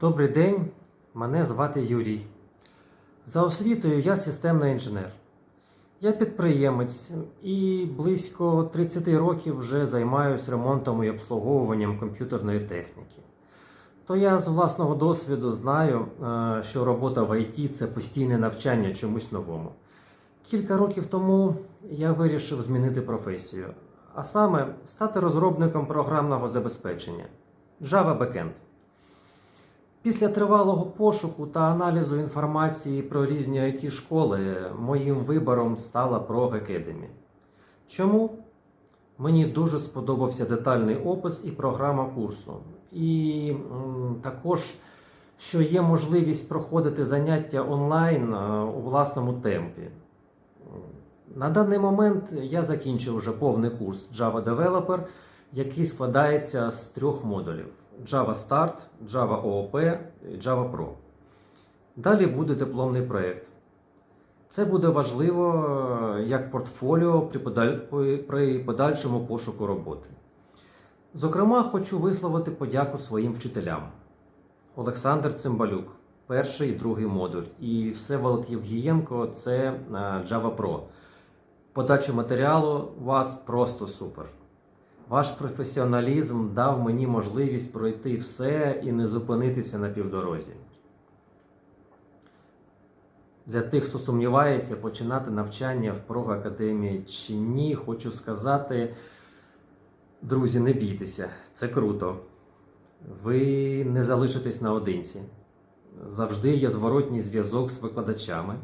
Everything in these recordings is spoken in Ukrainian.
Добрий день, мене звати Юрій. За освітою я системний інженер. Я підприємець і близько 30 років вже займаюся ремонтом і обслуговуванням комп'ютерної техніки. То я з власного досвіду знаю, е, що робота в ІТ це постійне навчання чомусь новому. Кілька років тому я вирішив змінити професію, а саме стати розробником програмного забезпечення Java Backend. Після тривалого пошуку та аналізу інформації про різні it школи моїм вибором стала Prog Academy. Чому? Мені дуже сподобався детальний опис і програма курсу. І також, що є можливість проходити заняття онлайн е, у власному темпі. На даний момент я закінчив вже повний курс Java Developer, який складається з трьох модулів: Java Start, Java OOP Java Pro. Далі буде дипломний проєкт. Це буде важливо е, як портфоліо при, подальшому пошуку роботи. Зокрема, хочу висловити подяку своїм вчителям. Олександр Цимбалюк, перший і другий модуль, і Всеволод Євгієнко це е, Java Pro. Подача матеріалу у вас просто супер. Ваш професіоналізм дав мені можливість пройти все і не зупинитися на півдорозі. Для тих, хто сумнівається, починати навчання в Прог Академії чи ні, хочу сказати, друзі, не бійтеся, це круто. Ви не залишитесь наодинці. Завжди є зворотній зв'язок з викладачами,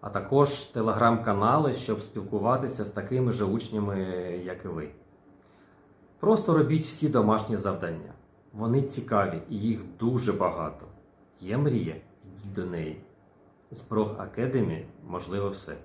а також телеграм-канали, щоб спілкуватися з такими же учнями, як і ви. Просто робіть всі домашні завдання. Вони цікаві і їх дуже багато. Є мрія, йдіть до неї. З Академі можливо все.